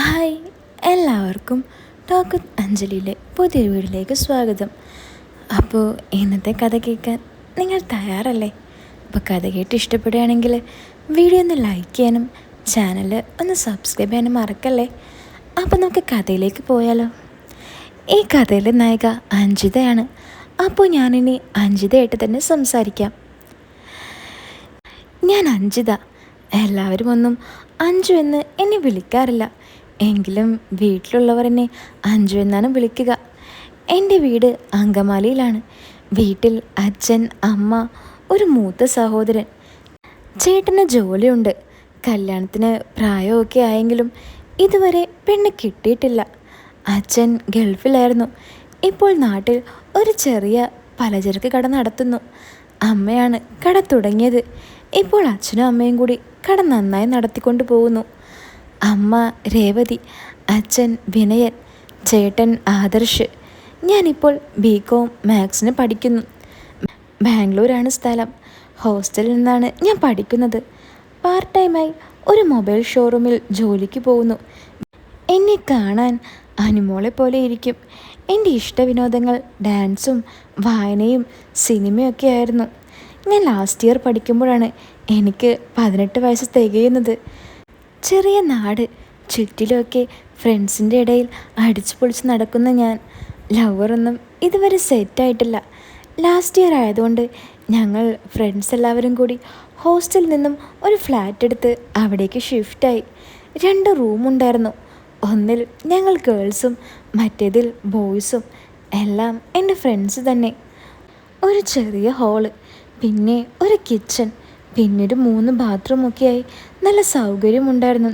Hi എല്ലാവർക്കും talk അഞ്ജലിയിലെ പുതിയ വീട്ടിലേക്ക് സ്വാഗതം. അപ്പോൾ ഇന്നത്തെ കഥ കേൾക്കാൻ നിങ്ങൾ തയ്യാറല്ലേ? അപ്പോൾ കഥ കേട്ട് ഇഷ്ടപ്പെടുകയാണെങ്കിൽ വീഡിയോ ഒന്ന് ലൈക്ക് ചെയ്യാനും ചാനൽ ഒന്ന് സബ്സ്ക്രൈബ് ചെയ്യാനും മറക്കല്ലേ? അപ്പോൾ നമുക്ക് കഥയിലേക്ക് പോയാലോ? ഈ കഥയിലെ നായിക അഞ്ജിതയാണ്. അപ്പോൾ ഞാനിനി അഞ്ജിതയായിട്ട് തന്നെ സംസാരിക്കാം. ഞാൻ അഞ്ജിത. എല്ലാവരും ഒന്നും അഞ്ജു എന്ന് എന്നെ വിളിക്കാറില്ല. എങ്കിലും വീട്ടിലുള്ളവർ എന്നെ അഞ്ചു എന്നാണ് വിളിക്കുക. എന്റെ വീട് അങ്കമാലിയിലാണ്. വീട്ടിൽ അച്ഛൻ അമ്മ ഒരു മൂത്ത സഹോദരൻ. ചേട്ടന് ജോലിയുണ്ട്. കല്യാണത്തിന് പ്രായമൊക്കെ ആയെങ്കിലും ഇതുവരെ പെണ്ണ് കിട്ടിയിട്ടില്ല. അച്ഛൻ ഗൾഫിലായിരുന്നു. ഇപ്പോൾ നാട്ടിൽ ഒരു ചെറിയ പലചരക്ക് കട നടത്തുന്നു. അമ്മയാണ് കട തുടങ്ങിയത്. ഇപ്പോൾ അച്ഛനും അമ്മയും കൂടി കട നന്നായി നടത്തിക്കൊണ്ട് പോകുന്നു അമ്മ രേവതി അച്ഛൻ വിനയൻ ചേട്ടൻ ആദർശ്. ഞാനിപ്പോൾ ബി കോം മാത്സിന് പഠിക്കുന്നു. ബാംഗ്ലൂരാണ് സ്ഥലം. ഹോസ്റ്റലിൽ നിന്നാണ് ഞാൻ പഠിക്കുന്നത്. പാർട്ട് ടൈമായി ഒരു മൊബൈൽ ഷോറൂമിൽ ജോലിക്ക് പോകുന്നു. എന്നെ കാണാൻ അനുമോളെ പോലെ ഇരിക്കും. എന്റെ ഇഷ്ടവിനോദങ്ങൾ ഡാൻസും വായനയും സിനിമയൊക്കെ ആയിരുന്നു. ഞാൻ ലാസ്റ്റ് ഇയർ പഠിക്കുമ്പോഴാണ് എനിക്ക് പതിനെട്ട് വയസ്സ് തികയുന്നത്. ചെറിയ നാട്. ചുറ്റിലുമൊക്കെ ഫ്രണ്ട്സിന്റെ ഇടയിൽ അടിച്ചു പൊളിച്ച് നടക്കുന്ന ഞാൻ. ലവറൊന്നും ഇതുവരെ സെറ്റായിട്ടില്ല ലാസ്റ്റ് ഇയർ ആയതുകൊണ്ട് ഞങ്ങൾ ഫ്രണ്ട്സ് എല്ലാവരും കൂടി ഹോസ്റ്റലിൽ നിന്നും ഒരു ഫ്ലാറ്റ് എടുത്ത് അവിടേക്ക് ഷിഫ്റ്റായി രണ്ട് റൂമുണ്ടായിരുന്നു ഒന്നിൽ ഞങ്ങൾ ഗേൾസും മറ്റേതിൽ ബോയ്സും എല്ലാം എന്റെ ഫ്രണ്ട്സ് തന്നെ. ഒരു ചെറിയ ഹോൾ പിന്നെ ഒരു കിച്ചൺ പിന്നൊരു മൂന്ന് ബാത്റൂമൊക്കെയായി നല്ല സൗകര്യമുണ്ടായിരുന്നു.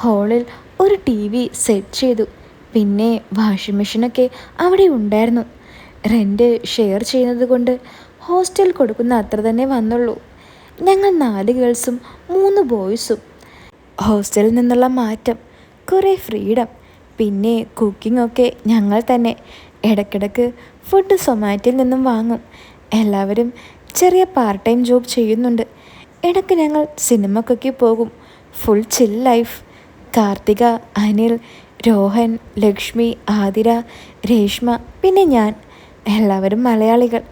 ഹാളിൽ ഒരു ടി വി സെറ്റ് ചെയ്തു. പിന്നെ വാഷിംഗ് മെഷീനൊക്കെ അവിടെ ഉണ്ടായിരുന്നു. റെന്റ് ഷെയർ ചെയ്യുന്നത് കൊണ്ട് ഹോസ്റ്റൽ കൊടുക്കുന്ന അത്ര തന്നെ വന്നുള്ളൂ. ഞങ്ങൾ നാല് ഗേൾസും മൂന്ന് ബോയ്സും ഹോസ്റ്റലിൽ നിന്നുള്ള മാറ്റം കുറേ ഫ്രീഡം പിന്നെ കുക്കിംഗ് ഒക്കെ ഞങ്ങൾ തന്നെ. ഇടയ്ക്കിടയ്ക്ക് ഫുഡ് സൊമാറ്റോയിൽ നിന്നും വാങ്ങും. എല്ലാവരും ചെറിയ പാർട്ട് ടൈം ജോബ് ചെയ്യുന്നുണ്ട്. ഇടയ്ക്ക് ഞങ്ങൾ സിനിമക്കൊക്കെ പോകും. Full chill life Karthika Anil Rohan Lakshmi Athira Reshma പിന്നെ ഞാൻ. എല്ലാവരും മലയാളികൾ.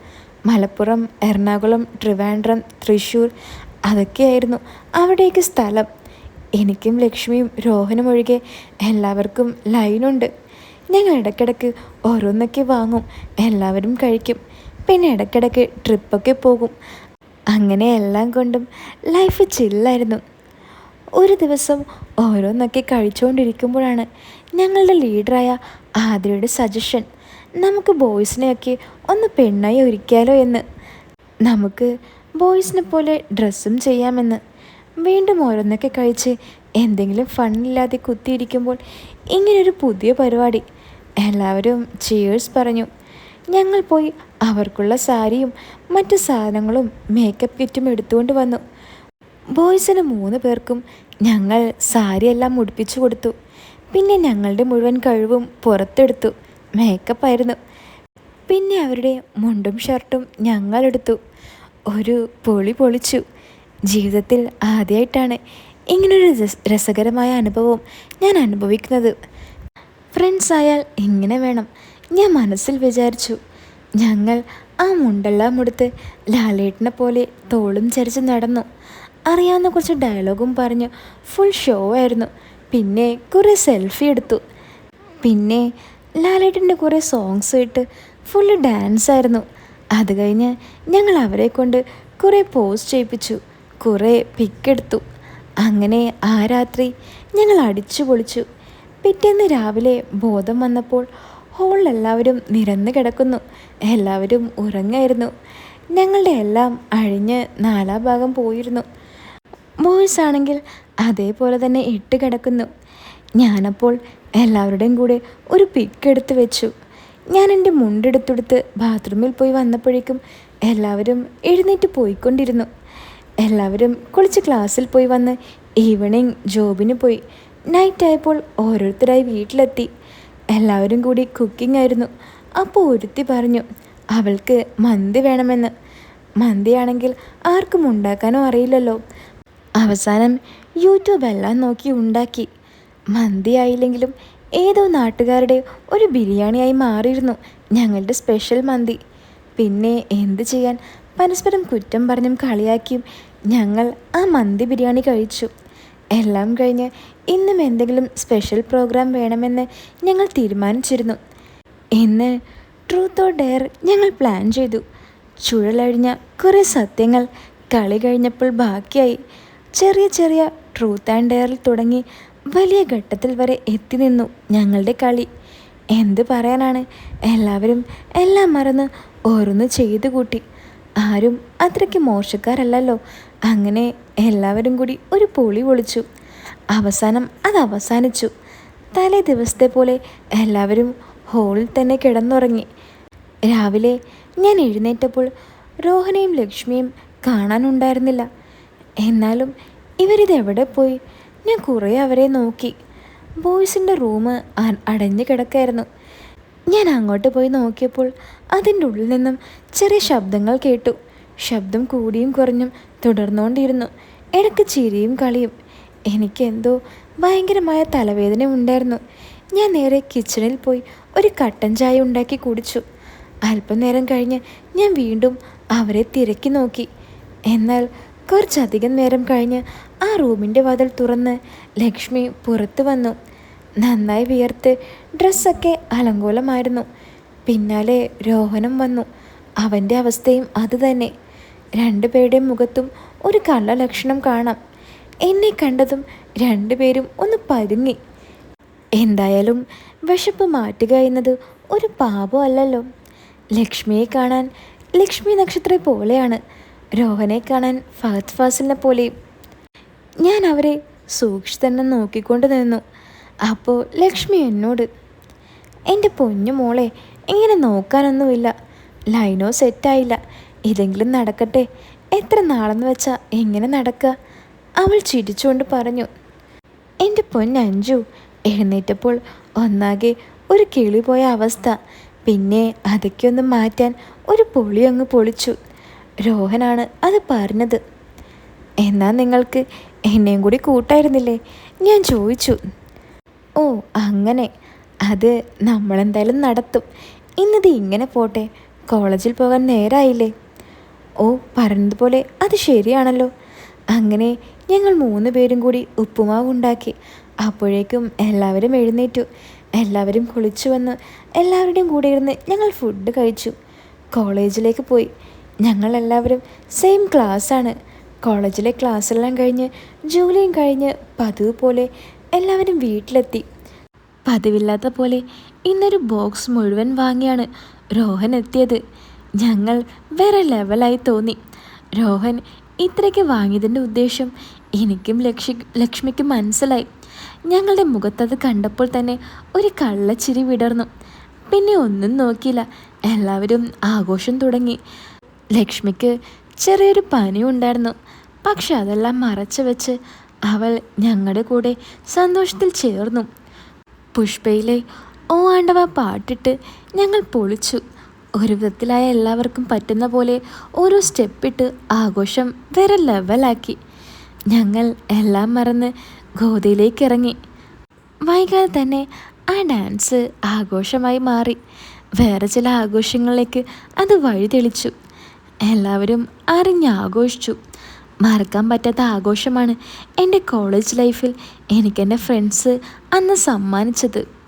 മലപ്പുറം എറണാകുളം ട്രിവാൻഡ്രം തൃശ്ശൂർ അതൊക്കെയായിരുന്നു അവിടേക്ക് സ്ഥലം. എനിക്കും ലക്ഷ്മിയും രോഹനും ഒഴികെ എല്ലാവർക്കും ലൈനുണ്ട് ഞങ്ങൾ ഇടയ്ക്കിടയ്ക്ക് ഓരോന്നൊക്കെ വാങ്ങും. എല്ലാവരും കഴിക്കും. പിന്നെ ഇടയ്ക്കിടയ്ക്ക് ട്രിപ്പൊക്കെ പോകും. അങ്ങനെ എല്ലാം കൊണ്ടും ലൈഫ് ചില്ലായിരുന്നു ഒരു ദിവസം ഓരോന്നൊക്കെ കഴിച്ചുകൊണ്ടിരിക്കുമ്പോഴാണ് ഞങ്ങളുടെ ലീഡറായ ആതിരയുടെ സജഷൻ നമുക്ക് ബോയ്സിനെയൊക്കെ ഒന്ന് പെണ്ണായി ഒരുക്കിയാലോ എന്ന്. നമുക്ക് ബോയ്സിനെ പോലെ ഡ്രസ്സും ചെയ്യാമെന്ന്. വീണ്ടും ഓരോന്നൊക്കെ കഴിച്ച് എന്തെങ്കിലും ഫണ്ണില്ലാതെ കുത്തിയിരിക്കുമ്പോൾ ഇങ്ങനൊരു പുതിയ പരിപാടി. എല്ലാവരും ചേഴ്സ് പറഞ്ഞു. ഞങ്ങൾ പോയി. അവർക്കുള്ള സാരിയും മറ്റു സാധനങ്ങളും മേക്കപ്പ് കിറ്റും എടുത്തുകൊണ്ട് വന്നു. ബോയ്സിന് മൂന്ന് പേർക്കും ഞങ്ങൾ സാരിയെല്ലാം മുടിപ്പിച്ചു കൊടുത്തു. പിന്നെ ഞങ്ങളുടെ മുഴുവൻ കഴിവും പുറത്തെടുത്തു. മേക്കപ്പ് ആയിരുന്നു. പിന്നെ അവരുടെ മുണ്ടും ഷർട്ടും ഞങ്ങളെടുത്തു ഒരു പൊളി പൊളിച്ചു. ജീവിതത്തിൽ ആദ്യമായിട്ടാണ് ഇങ്ങനൊരു രസകരമായ അനുഭവം ഞാൻ അനുഭവിക്കുന്നത്. ഫ്രണ്ട്സ് ആയാൽ ഇങ്ങനെ വേണം. ഞാൻ മനസ്സിൽ വിചാരിച്ചു ഞങ്ങൾ ആ മുണ്ടെല്ലാം എടുത്ത് ലാലേട്ടനെ പോലെ തോളും ചരിച്ച് നടന്നു. അറിയാവുന്ന കുറച്ച് ഡയലോഗും പറഞ്ഞു ഫുൾ ഷോ ആയിരുന്നു. പിന്നെ കുറേ സെൽഫി എടുത്തു. പിന്നെ ലാലേട്ടന്റെ കുറേ സോങ്സ് ഇട്ട് ഫുള്ള് ഡാൻസ് ആയിരുന്നു. അത് കഴിഞ്ഞ് ഞങ്ങൾ അവരെ കൊണ്ട് കുറേ പോസ്റ്റ് ചെയ്യിപ്പിച്ചു കുറേ പിക്കെടുത്തു അങ്ങനെ ആ രാത്രി ഞങ്ങൾ അടിച്ചു പൊളിച്ചു പിറ്റേന്ന് രാവിലെ ബോധം വന്നപ്പോൾ ഹോളിലെല്ലാവരും നിരന്ന് കിടക്കുന്നു. എല്ലാവരും ഉറങ്ങായിരുന്നു. ഞങ്ങളുടെ എല്ലാം അഴിഞ്ഞ് നാലാ ഭാഗം പോയിരുന്നു. ബോയ്സ് ആണെങ്കിൽ അതേപോലെ തന്നെ ഇട്ട് കിടക്കുന്നു. ഞാനപ്പോൾ എല്ലാവരുടെയും കൂടെ ഒരു പിക്ക് എടുത്ത് വെച്ചു. ഞാൻ എന്റെ മുണ്ടെടുത്തെടുത്ത് ബാത്റൂമിൽ പോയി വന്നപ്പോഴേക്കും എല്ലാവരും എഴുന്നേറ്റ് പോയിക്കൊണ്ടിരുന്നു. എല്ലാവരും കുളിച്ച് ക്ലാസ്സിൽ പോയി വന്ന് ഈവനിങ് ജോബിന് പോയി. നൈറ്റ് ആയപ്പോൾ ഓരോരുത്തരായി വീട്ടിലെത്തി. എല്ലാവരും കൂടി കുക്കിംഗ് ആയിരുന്നു. അപ്പോൾ ഒരുത്തി പറഞ്ഞു അവൾക്ക് മന്തി വേണമെന്ന്. മന്തിയാണെങ്കിൽ ആർക്കും ഉണ്ടാക്കാനോ അറിയില്ലല്ലോ. അവസാനം യൂട്യൂബ് എല്ലാം നോക്കി ഉണ്ടാക്കി. മന്തി ആയില്ലെങ്കിലും ഏതോ നാട്ടുകാരുടെ ഒരു ബിരിയാണിയായി മാറിയിരുന്നു ഞങ്ങളുടെ സ്പെഷ്യൽ മന്തി. പിന്നെ എന്ത് ചെയ്യാൻ പരസ്പരം കുറ്റം പറഞ്ഞും കളിയാക്കിയും ഞങ്ങൾ ആ മന്തി ബിരിയാണി കഴിച്ചു. എല്ലാം കഴിഞ്ഞ് ഇന്നും എന്തെങ്കിലും സ്പെഷ്യൽ പ്രോഗ്രാം വേണമെന്ന് ഞങ്ങൾ തീരുമാനിച്ചിരുന്നു. ഇന്ന് ട്രൂത്ത് ഓർ ഡെയർ ഞങ്ങൾ പ്ലാൻ ചെയ്തു. ചുഴലഴിഞ്ഞ കുറേ സത്യങ്ങൾ കളി കഴിഞ്ഞപ്പോൾ ബാക്കിയായി. ചെറിയ ചെറിയ ട്രൂത്ത് ആൻഡ് ഡെയറിൽ തുടങ്ങി വലിയ ഘട്ടത്തിൽ വരെ എത്തി നിന്നു ഞങ്ങളുടെ കളി. എന്ത് പറയാനാണ്? എല്ലാവരും എല്ലാം മറന്ന് ഓരോന്ന് ചെയ്തു കൂട്ടി ആരും അത്രയ്ക്ക് മോശക്കാരല്ലല്ലോ. അങ്ങനെ എല്ലാവരും കൂടി ഒരു പൊളി പൊളിച്ചു. അവസാനം അത് അവസാനിച്ചു. തലേ ദിവസത്തെ പോലെ എല്ലാവരും ഹോളിൽ തന്നെ കിടന്നുറങ്ങി. രാവിലെ ഞാൻ എഴുന്നേറ്റപ്പോൾ രോഹനയും ലക്ഷ്മിയും കാണാനുണ്ടായിരുന്നില്ല. എന്നാലും ഇവരിതെവിടെ പോയി? ഞാൻ കുറേ അവരെ നോക്കി. ബോയ്സിന്റെ റൂം അടഞ്ഞു കിടക്കായിരുന്നു. ഞാൻ അങ്ങോട്ട് പോയി നോക്കിയപ്പോൾ അതിന്റെ ഉള്ളിൽ നിന്നും ചെറിയ ശബ്ദങ്ങൾ കേട്ടു. ശബ്ദം കൂടിയും കുറഞ്ഞും തുടർന്നുകൊണ്ടിരുന്നു. ഇടയ്ക്ക് ചിരിയും കളിയും. എനിക്കെന്തോ ഭയങ്കരമായ തലവേദന ഉണ്ടായിരുന്നു. ഞാൻ നേരെ കിച്ചണിൽ പോയി ഒരു കട്ടൻ ചായ ഉണ്ടാക്കി കുടിച്ചു. അല്പനേരം കഴിഞ്ഞ് ഞാൻ വീണ്ടും അവരെ തിരക്കി നോക്കി. എന്നാൽ കുറച്ചധികം നേരം കഴിഞ്ഞ് ആ റൂമിന്റെ വാതിൽ തുറന്ന് ലക്ഷ്മി പുറത്തു വന്നു. നന്നായി വിയർത്ത് ഡ്രസ്സൊക്കെ അലങ്കോലമായിരുന്നു. പിന്നാലെ രോഹനം വന്നു. അവന്റെ അവസ്ഥയും അതുതന്നെ രണ്ടുപേരുടെയും മുഖത്തും ഒരു കള്ളലക്ഷണം കാണാം. എന്നെ കണ്ടതും രണ്ടുപേരും ഒന്ന് പരുങ്ങി എന്തായാലും വിശപ്പ് മാറ്റുക എന്നത് ഒരു പാപമല്ലല്ലോ ലക്ഷ്മിയെ കാണാൻ ലക്ഷ്മി നക്ഷത്രം പോലെയാണ്. രോഹനെ കാണാൻ ഫഹദ് ഫാസിലിനെ പോലെയും. ഞാൻ അവരെ സൂക്ഷിച്ചു തന്നെ നോക്കിക്കൊണ്ട് നിന്നു. അപ്പോൾ ലക്ഷ്മി എന്നോട് എന്റെ പൊന്നു മോളെ ഇങ്ങനെ നോക്കാനൊന്നുമില്ല. ലൈനോ സെറ്റായില്ല. ഇതെങ്കിലും നടക്കട്ടെ. എത്ര നാളെന്ന് വെച്ചാൽ എങ്ങനെ നടക്കുക അവൾ ചിരിച്ചുകൊണ്ട് പറഞ്ഞു എന്റെ പൊന്നഞ്ചു എഴുന്നേറ്റപ്പോൾ ഒന്നാകെ ഒരു കിളി പോയ അവസ്ഥ. പിന്നെ അതൊക്കെ ഒന്ന് മാറ്റാൻ ഒരു പൊളി അങ്ങ് പൊളിച്ചു. രോഹനാണ് അത് പറഞ്ഞത്. എന്നാൽ നിങ്ങൾക്ക് എന്നെയും കൂടി കൂട്ടായിരുന്നില്ലേ? ഞാൻ ചോദിച്ചു. ഓ അങ്ങനെ. അത് നമ്മളെന്തായാലും നടത്തും. ഇന്നത് ഇങ്ങനെ പോട്ടെ. കോളേജിൽ പോകാൻ നേരായില്ലേ? ഓ പറഞ്ഞതുപോലെ അത് ശരിയാണല്ലോ. അങ്ങനെ ഞങ്ങൾ മൂന്ന് പേരും കൂടി ഉപ്പുമാവ് ഉണ്ടാക്കി. അപ്പോഴേക്കും എല്ലാവരും എഴുന്നേറ്റു. എല്ലാവരും കുളിച്ചു വന്ന് എല്ലാവരുടെയും കൂടെ ഇരുന്ന് ഞങ്ങൾ ഫുഡ് കഴിച്ചു. കോളേജിലേക്ക് പോയി. ഞങ്ങളെല്ലാവരും സെയിം ക്ലാസ്സാണ് കോളേജിലെ ക്ലാസ്സെല്ലാം കഴിഞ്ഞ് ജോലിയും കഴിഞ്ഞ് പതിവ് പോലെ എല്ലാവരും വീട്ടിലെത്തി. പതിവില്ലാത്ത പോലെ ഇന്നൊരു ബോക്സ് മുഴുവൻ വാങ്ങിയാണ് രോഹൻ എത്തിയത്. ഞങ്ങൾ വേറെ ലെവലായി തോന്നി. രോഹൻ ഇത്രയ്ക്ക് വാങ്ങിയതിന്റെ ഉദ്ദേശം എനിക്കും ലക്ഷ്മി ലക്ഷ്മിക്കും മനസ്സിലായി. ഞങ്ങളുടെ മുഖത്തത് കണ്ടപ്പോൾ തന്നെ ഒരു കള്ളച്ചിരി വിടർന്നു. പിന്നെ ഒന്നും നോക്കിയില്ല. എല്ലാവരും ആഘോഷം തുടങ്ങി. ലക്ഷ്മിക്ക് ചെറിയൊരു പനി ഉണ്ടായിരുന്നു പക്ഷെ അതെല്ലാം മറച്ചു വെച്ച് അവൾ ഞങ്ങളുടെ കൂടെ സന്തോഷത്തിൽ ചേർന്നു. പുഷ്പയിലെ ഓ ആണ്ടവ പാട്ടിട്ട് ഞങ്ങൾ പൊളിച്ചു. ഒരു വിധത്തിലായ എല്ലാവർക്കും പറ്റുന്ന പോലെ ഓരോ സ്റ്റെപ്പിട്ട് ആഘോഷം വേറെ ലെവലാക്കി. ഞങ്ങൾ എല്ലാം മറന്ന് ഗോതയിലേക്ക് ഇറങ്ങി വൈകാതെ തന്നെ ആ ഡാൻസ് ആഘോഷമായി മാറി. വേറെ ചില ആഘോഷങ്ങളിലേക്ക് അത് വഴിതെളിച്ചു. എല്ലാവരും അറിഞ്ഞാഘോഷിച്ചു മറക്കാൻ പറ്റാത്ത ആഘോഷമാണ് എന്റെ കോളേജ് ലൈഫിൽ എനിക്കെന്റെ ഫ്രണ്ട്സ് അന്ന് സമ്മാനിച്ചത്.